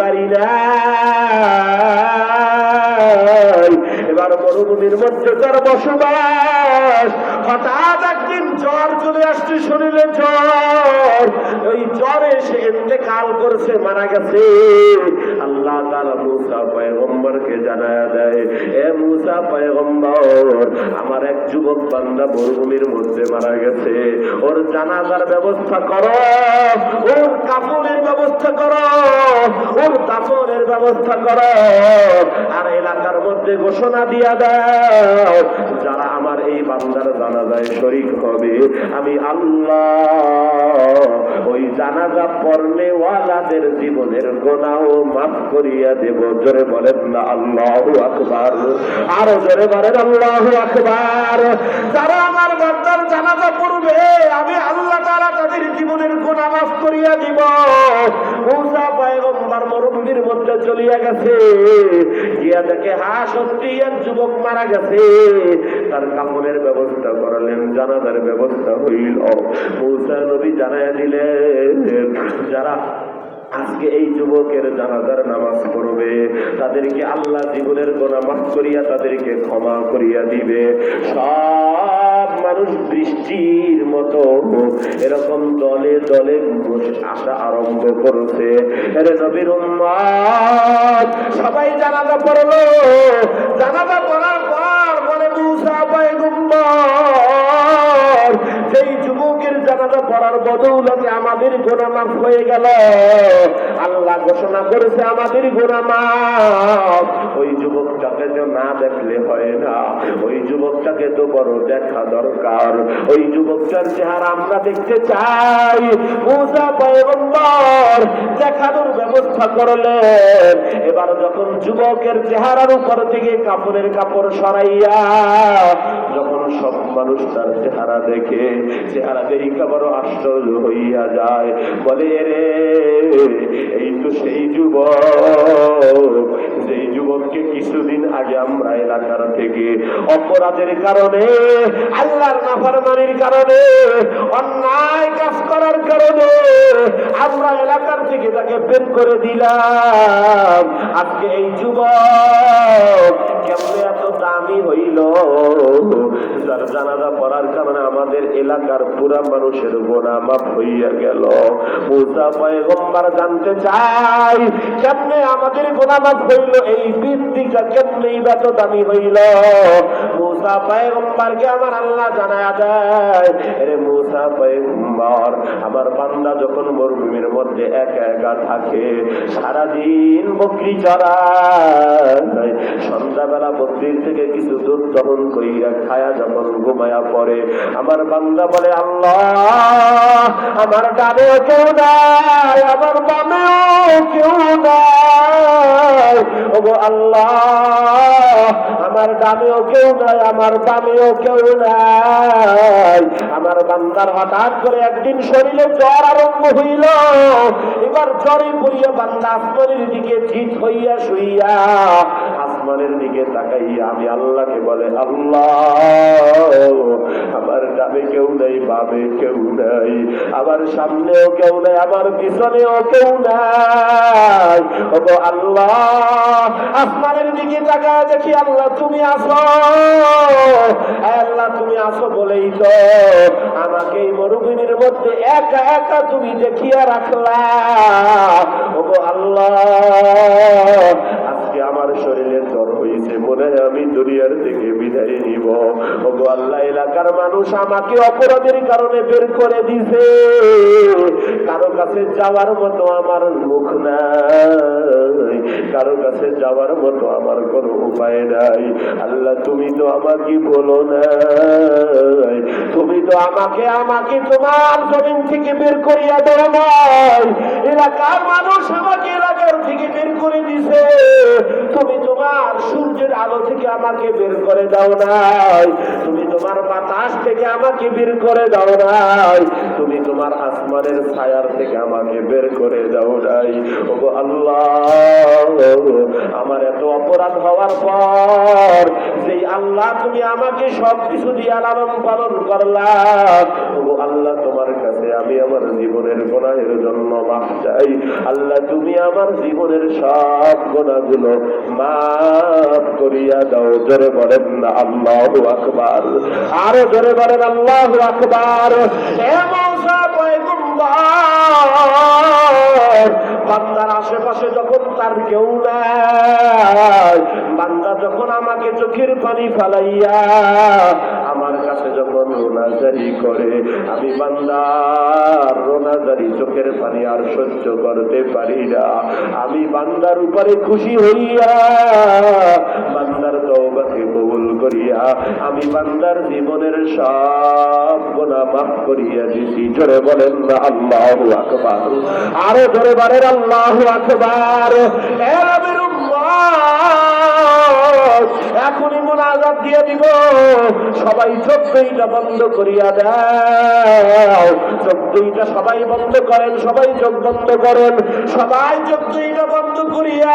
বাড়ি নাই। এবার মরুভূমির মধ্যে তার বসবাস। হঠাৎ একদিন জ্বর চলে আসছে শরীরে জ্বর। ওই জ্বরে সে এতে কাল করেছে, মারা গেছে। আল্লাহ তাআলা মুসা দেয়, এ মুসা পয়গম্বর, আমার এক যুবক বান্দা মরুভূমির মধ্যে মারা গেছে। ওর জানাজার ব্যবস্থা ওর কাপড়ের ব্যবস্থা ওর ব্যবস্থা আর এলাকার মধ্যে ঘোষণা দিয়া দাও, যারা আমার এই বান্দার জানাজায় শরিক হবে, আমি আল্লাহ ওই জানাজা পড়লে ওয়ালাদের জীবনের গোনাও মাফ করিয়া দেব। জোরে বলেন না, আল্লাহ আকবার। আরও জোরে বলেন, আল্লাহ আকবার। যারা আমার বান্দার জানাজা পড়বে, আমি আল্লাহ তাআলা তাদের জীবনের গোনা মাফ করিয়া দিব। পয়গম্বর মরুভূমির মধ্যে চলিয়া গেছে। গিয়া দেখে, হা, সত্যি এক যুবক মারা গেছে। তার কাপড়ের ব্যবস্থা করালেন, জানাজার ব্যবস্থা হইল। মুসা নবী জানাইয়া দিলেন, যারা আজকে এই যুবকের জানাজার নামাজ পড়বে, তাদেরকে আল্লাহ জীবনের গোনা মাফ করিয়া তাদেরকে ক্ষমা করিয়া দিবে। সব মানুষ বৃষ্টির মতো। এরকম দলে দলে আসা আরম্ভ করছে। এরে নবীর সবাই জানাজা পড়ল। জানাজা পড়ার পর পড়ার বদৌলতে আমাদের গোনা মাফ হয়ে গেল। আল্লাহ ঘোষণা করেছে আমাদের গোনা মাফ। ওই যুবকটাকে তো না দেখলে হয় না। ওই যুবকটাকে তো বড় দেখা দরকার। ওই যুবকটার চেহারা আমরা দেখতে চাই। মুসা পয়গম্বর দেখানোর ব্যবস্থা করলেন। এবার যখন যুবকের চেহারার উপর থেকে কাপড়ের কাপড় সরাইয়া, যখন সব মানুষ তার চেহারা দেখে, চেহারা দেখা বড় আশ্চর্য হইয়া যায়। বলে, রে, এই তো সেই যুবক। যেই যুবককে কিছুদিন আগে আমরা এলাকার থেকে অপরাধের কারণে, আল্লাহর নাফরমানির কারণে, অন্যায় কাজ করার কারণে আমরা এলাকার থেকে তাকে বের করে দিলাম। আজকে এই যুবক কেমনে এত দামি হইল? যার জানাজা পড়ার কারণে আমাদের এলাকার পুরা মানুষের গোনা মাফ হইয়া গেল। মুসা পয়গম্বর জানতে চাই, কেমনে আমাদের গোনা মাফ হইল, এই বৃত্তিটা কেমনে এত দামি হইল? মুসা পয়গম্বরকে আমার আল্লাহ জানায়া দেয়। মুসা পয়গম্বর, আমার বান্দা যখন মরুভূমির মধ্যে একা একা থাকে, সারাদিন বকরি চড়ায়। সন্ধ্যাবেলা বকরির থেকে কিছু করিয়া খায়া যখন ঘুমায়া পড়ে, আমার বান্দা বলে, আল্লাহ, আমার ডানেও কেউ নাই, আমার বামেও কেউ নাই। ওগো আল্লাহ, আমার ডানেও কেউ নাই আমার বামেও কেউ নাই। আমার বান্দার হঠাৎ করে একদিন শরীরে জ্বর আরম্ভ হইল। এবার জ্বরে পড়িয়া বান্দা শরীর দিকে ঠিক হইয়া শুইয়া আসমানের দিকে তাকাইয়া আমি আল্লাহকে বলে, আল্লাহ, আমার ডাবে কেউ নেই, বামে কেউ নাই, আমার সামনেও কেউ নাই, আমার পিছনেও কেউ নাই। ওগো আল্লাহ, আসমানের দিকে তাকায় দেখি আল্লাহ, তুমি আসো। আল্লাহ, তুমি আসো বলেই তো আমাকে এই মরুভূমির মধ্যে একা একা তুমি দেখিয়া রাখলা। ওগো আল্লাহ, আজকে আমার শরীরের জ্বর হয়েছে মনে হয় আমি দুনিয়ার থেকে বিদায় নিব। ওগো আল্লাহ, এলাকার মানুষ আমাকে অপরাধের কারণে বের করে দিছে। কারও কাছে যাওয়ার মতো আমার মুখ নাই। কারও কাছে যাওয়ার মতো আমার কোনো উপায় নাই। আল্লাহ, তুমি তো আমাকে বলো না তুমি তো আমাকে আমাকে তোমার জমিন থেকে বের করিয়া দেওয়া এলাকার মানুষ আমাকে এলাকার থেকে বের করে দিছে। তুমি তোমার সূর্যের আলো থেকে আমাকে বের করে দাও নাই। তুমি তোমার বাতাস থেকে আমাকে বের করে দাও নাই। তুমি তোমার আসমানের ছায়ার থেকে আমাকে বের করে দাও নাই। ওগো আল্লাহ, আমার এত অপরাধ হওয়ার পর যেই আল্লাহ তুমি আমাকে সব কিছু দিয়ে লালন পালন করলাম ওগো আল্লাহ তোমার কাছে আমি আমার জীবনের গোনাহের জন্য মাফ চাই। আল্লাহ তুমি আমার জীবনের সব গোনাগুলো মাফ করিয়া দাও, জোরে বলেন আল্লাহ আকবার। আরও জোরে বলেন আল্লাহ আকবার। বান্দার আশেপাশে যখন তার কেউ নাই, বান্দা যখন আমাকে চোখের পানি ফালাইয়া আমার কাছে যখন রোনাজারি করে। আমি বান্দার রোনাজারি চোখের পানি আর সহ্য করতে পারি না। আমি বান্দার উপরে খুশি হইয়া বান্দার তওবাকে কবুল করিয়া আমি বান্দার জীবনের সব গোনা মাফ করিয়া দিছি। জোরে বলেন না, আল্লাহু আকবার। আরও জোরে বলেন আল্লাহু আকবার। এ উম্মত এখনই মোনাজাত দিয়ে দিব। সবাই চোখ বন্ধ করিয়া দাও। চোখ সবাই বন্ধ করেন, সবাই চোখ বন্ধ করেন। সবাই চোখ বন্ধ করিয়া